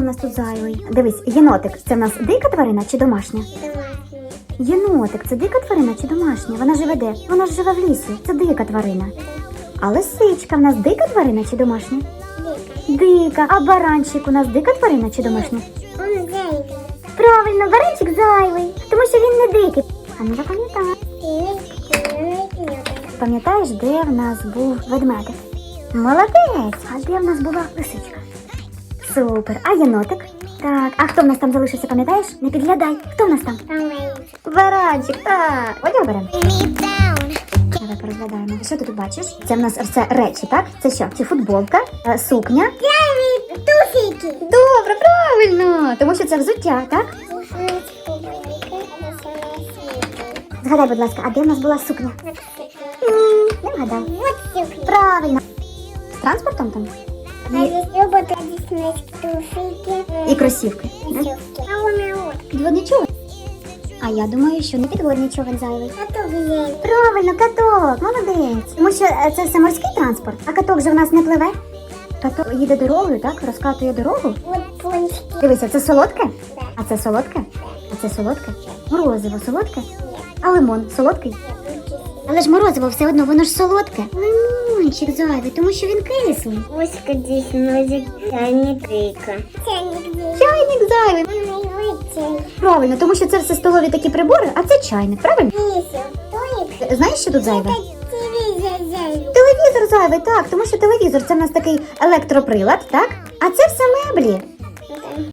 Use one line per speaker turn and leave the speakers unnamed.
у нас тут зайвий? Дивись, єнотик це в нас дика тварина чи домашня?
Домашній.
Єнотик це дика тварина чи домашня? Вона живе де? Вона ж живе в лісі. Це дика тварина. А лисичка в нас дика тварина чи домашня?
Дика.
Дика. А баранчик у нас дика тварина чи домашня?
Он зайвий.
Правильно, баранчик зайвий, тому що він не дикий. А ну запам'ятай. Пам'ятаєш, де в нас був ведмедик? Молодець! А де в нас була лисичка? Супер. А єнотик? Так, а хто в нас там залишився, пам'ятаєш? Не підглядай. Хто в нас там? Баранчик, так. Одяг беремо. Давай порозглядаємо. Що ти тут бачиш? Це в нас все речі, так? Це що? Це футболка, е, сукня.
Туфельки.
Добре, правильно! Тому що це взуття, так? Згадай, будь ласка, а де в нас була сукня? М, Не вгадав.
Вот.
Правильно. З транспортом там? І кросівки. да?
А.
Підводний човен? А я думаю, що не підводний човен зайвий.
Каток взяли.
Правильно, каток, молодець. Тому що е, це все морський транспорт, а каток же в нас не пливе. Каток їде дорогою, так? Розкатує дорогу.
Пончики.
Дивися, це солодке?
Да.
А це солодке? А це солодке? Морозиво солодке? А лимон солодкий? Але ж морозиво все одно, воно ж солодке. Лимончик зайвий, тому що він кислий.
Ось кудись носик. Чайник рейка. Чайник
зайвий.
Чайник.
Правильно, тому що це все столові такі прибори, а це чайник, правильно? Знаєш, що тут зайве? Телевізор зайвий, так, тому що телевізор це в нас такий електроприлад, так? А це все меблі.